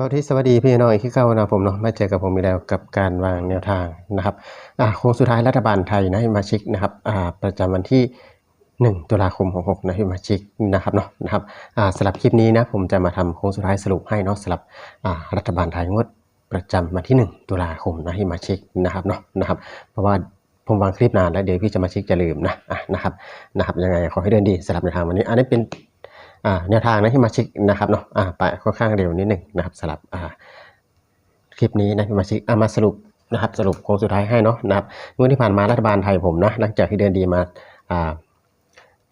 บาที่สวัสดีพี่น้อยที่เข้านะผมเนาะมาเจอกับผมอีกแล้วกับการวางแนวทางนะครับอ่าโค้งสุดท้ายรัฐบาลไทยนะให้มาชิกนะครับอ่าประจำวันที่ 1 ตุลาคม66นะให้มาชิกนะครับเนาะนะครับอ่าสำหรับคลิปนี้นะผมจะมาทำโค้งสุดท้ายสรุปให้เนาะสำหรับอ่ารัฐบาลไทยงวดประจำวันที่ 1 ตุลาคมนะให้มาชิกนะครับเนาะนะครับเพราะว่าผมวางคลิปนานแล้วเดี๋ยวพี่จะมาชิกจะลืมนะอะนะครับนะครับยังไงขอให้เดินดีสำหรับในวทางวันนี้ อันนี้เป็น แนวทางนะที่มาชิกนะครับเนาะอ่าไปค่อนข้างเร็วนิดหนึ่งนะครับสำหรับคลิปนี้นะที่มาชิกมาสรุปนะครับสรุปโค้งสุดท้ายให้เนาะนะครับเมื่อที่ผ่านมารัฐบาลไทยผมนะหลังจากที่เดินดีมาอ่า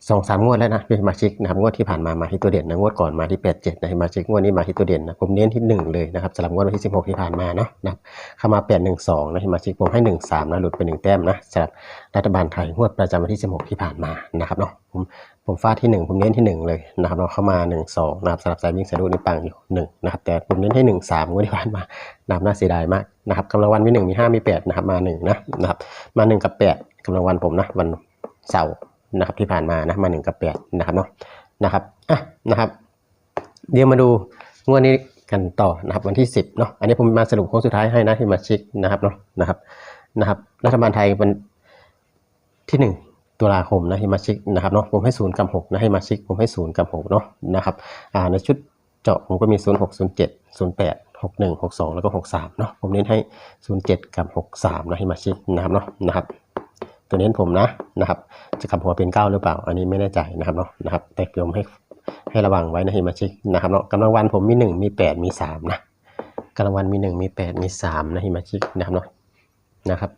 สองสามงวดแล้วนะเป็นมาชิกนะครับงวดที่ผ่านมามาที่ตัวเด่นนะงวดก่อนมาที่แปดเจ็ดนะมาชิกงวดนี้มาที่ตัวเด่นนะผมเน้นที่หนึ่งเลยนะครับสำหรับงวดวันที่สิบหกที่ผ่านมาเนาะนะเข้ามาแปดหนึ่งสองนะมาชิกผมให้หนึ่งสามนะหลุดไปหนึ่งแต้มนะสำหรับรัฐบาลไทยงวดประจำวันที่สิบหกที่ผ่านมานะครับเนาะผมผมฟาดที่1ผมเน้นที่1เลยนะครับเราเข้ามา1 2นะครับสลับสายวิ่งสายดูนี่ปังอยู่1นะครับแต่ผมเน้นให้1 3งสามงวดที่ผ่านมานะครับน่าเสียดายมากนะครับกำลังวันมี1มี5มี8นะครับมา1นะนะครับมา1กับ8กำลังวันผมนะวันเสาร์ นะครับที่ผ่านมานะมา1กับ8นะครับเนาะนะครับอะนะครับ เดี๋ยวมาดูงวดนี้กันต่อนะครับวันที่ 10เนาะอันนี้ผมมาสรุปโค้งสุดท้ายให้นะที่มาชิกนะครับเนาะนะครับนะครับ รัฐบาลไทยวันที่ 1ตุลาคมนะให้มาชิกนะครับเนาะผมให้ศูนย์กับหกนะให้มาชิกผมให้ศูนย์กับหกเนาะนะครับอ่าในชุดเจาะผมก็มีศูนย์หกศูนย์เจ็ดศูนย์แปดหกหนึ่งหกสองแล้วก็หกสามเนาะผมเน้นให้ศูนย์เจ็ดกับหกสามนะให้มาชิกนะครับเนาะนะครับ ตัวเน้นผมนะนะครับ จะกลับหัวเป็นเก้าหรือเปล่า อันนี้ไม่แน่ใจนะครับเนาะนะครับ แต่โยมให้ให้ระวังไว้นะให้มาชิกนะครับเนาะกำลังวันผมมีหนึ่งมีแปดมีสามนะกำลังวันมีหนึ่งมีแปดมีสามนะให้มาชิกนะครับเนาะนะครับ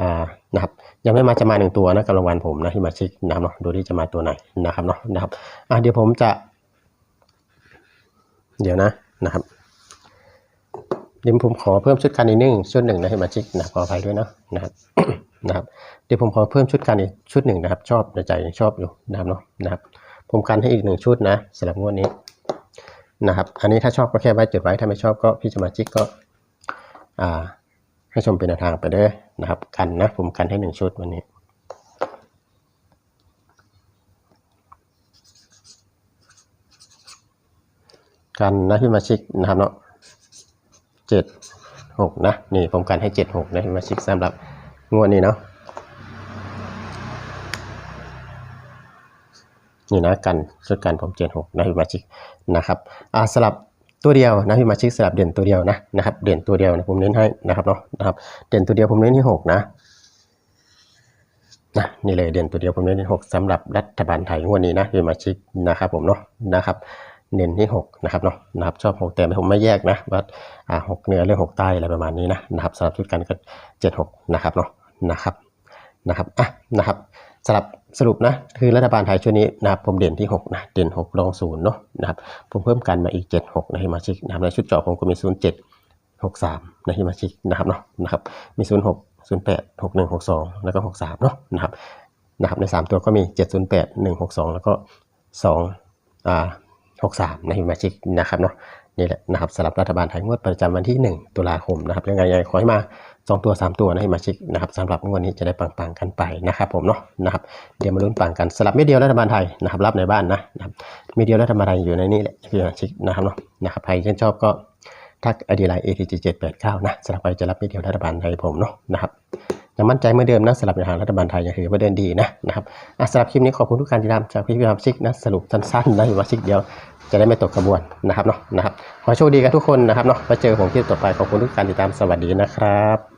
อ่านะครับยังไม่มาจะมาหนึ่งตัวนะกำลังวันผมนะที่มาชิกนะครับเนาะดูที่จะมาตัวไหนนะครับเนาะนะครับอ่าเดี๋ยวผมจะ เดี๋ยวนะนะครับ เดี๋ยวผมขอเพิ่มชุดการอีกหนึ่งชุดหนึ่งนะให้มาชิกนะขออภัยด้วยนะนะครับนะครับเดี๋ยวผมขอเพิ่มชุดการอีกชุดหนึ่งนะครับ ชอบในใจยังชอบอยู่นะครับเนาะนะครับ ผมกันให้อีกหนึ่งชุดนะสำหรับงวดนี้นะครับ อันนี้ถ้าชอบก็แค่ไว้จดไว้ถ้าไม่ชอบก็พี่จะมาชิกก็อ่าให้ชมเป็นแนวทางไปเด้อนะครับ กันนะผมกันให้หนึ่งชุดวันนี้กันนะพี่มาชิกนะครับเนาะ เจ็ดหกนะ นี่ผมกันให้เจ็ดหกนะมาชิกสำหรับงวดนี้เนาะนี่นะกันชุดกันผมเจ็ดหกนะพี่มาชิกนะครับอ่าสลับตัวเดียวนะพี่มาชิกสลับเด่นตัวเดียวนะนะครับ เด่นตัวเดียวนะผมเน้นให้นะครับเนาะนะครับ เด่นตัวเดียวผมเน้นที่หกนะนะนี่เลยเด่นตัวเดียวผมเน้นที่หกสำหรับรัฐบาลไทยงวดนี้นะพี่มาชิกนะครับผมเนาะนะครับ เน้นที่หกนะครับเนาะนะครับชอบหกแต่ผมไม่แยกนะว่าอ่าหกเหนือเรื่องหกใต้อะไรประมาณนี้นะนะครับสำหรับชุดกันก็เจ็ดหกนะครับเนาะนะครับนะครับอะนะครับสำหรับสรุปนะคือรัฐบาลไทยช่วงนี้นะครับผมเด่นที่6นะเด่น 6 รองศูนย์เนาะนะครับผมเพิ่มกันมาอีก 76 นะให้มาชิกนะครับในชุดเจาะผมก็มี 07 63 นะให้มาชิกนะครับเนาะนะครับมี 06 08 61 62 แล้วก็ 63 เนาะนะครับนะครับใน 3 ตัวก็มี 708 162 แล้วก็2อ่า 63นะมาชิกนะครับเนาะนี่แหละนะครับสำหรับรัฐบาลไทยงวดประจำวันที่ 1 ตุลาคมนะครับยังไงยังไงขอให้มา 2 ตัว 3 ตัวนะฮิมาชิกนะครับสำหรับงวดนี้จะได้ปังๆกันไปนะครับผมเนาะนะครับเดี๋ยวมาลุ้นปังกันสลับเม็ดเดียวรัฐบาลไทยนะครับรับในบ้านนะนะครับเม็ดเดียวรัฐบาลไทยอยู่ในนี้แหละฮิมาชิกนะครับเนาะนะครับใครชื่นชอบก็ทักไอดีไลน์ ATG 789 นะสำหรับใครจะรับเม็ดเดียวรัฐบาลไทยผมเนาะนะครับ ยังมั่นใจเหมือนเดิมนะสำหรับในทางรัฐบาลไทยยังถือว่าเดินดีนะนะครับสำหรับคลิปนี้ขอบคุณทุกการติดตามจากพี่พี่ชิกนะสรุปสั้นๆนะอยู่ว่าชิกเดียวจะได้ไม่ตกขบวนนะครับเนาะนะครับขอโชคดีกันทุกคนนะครับเนาะไปเจอผมคลิปต่อไปขอบคุณทุกการติดตามสวัสดีนะครับ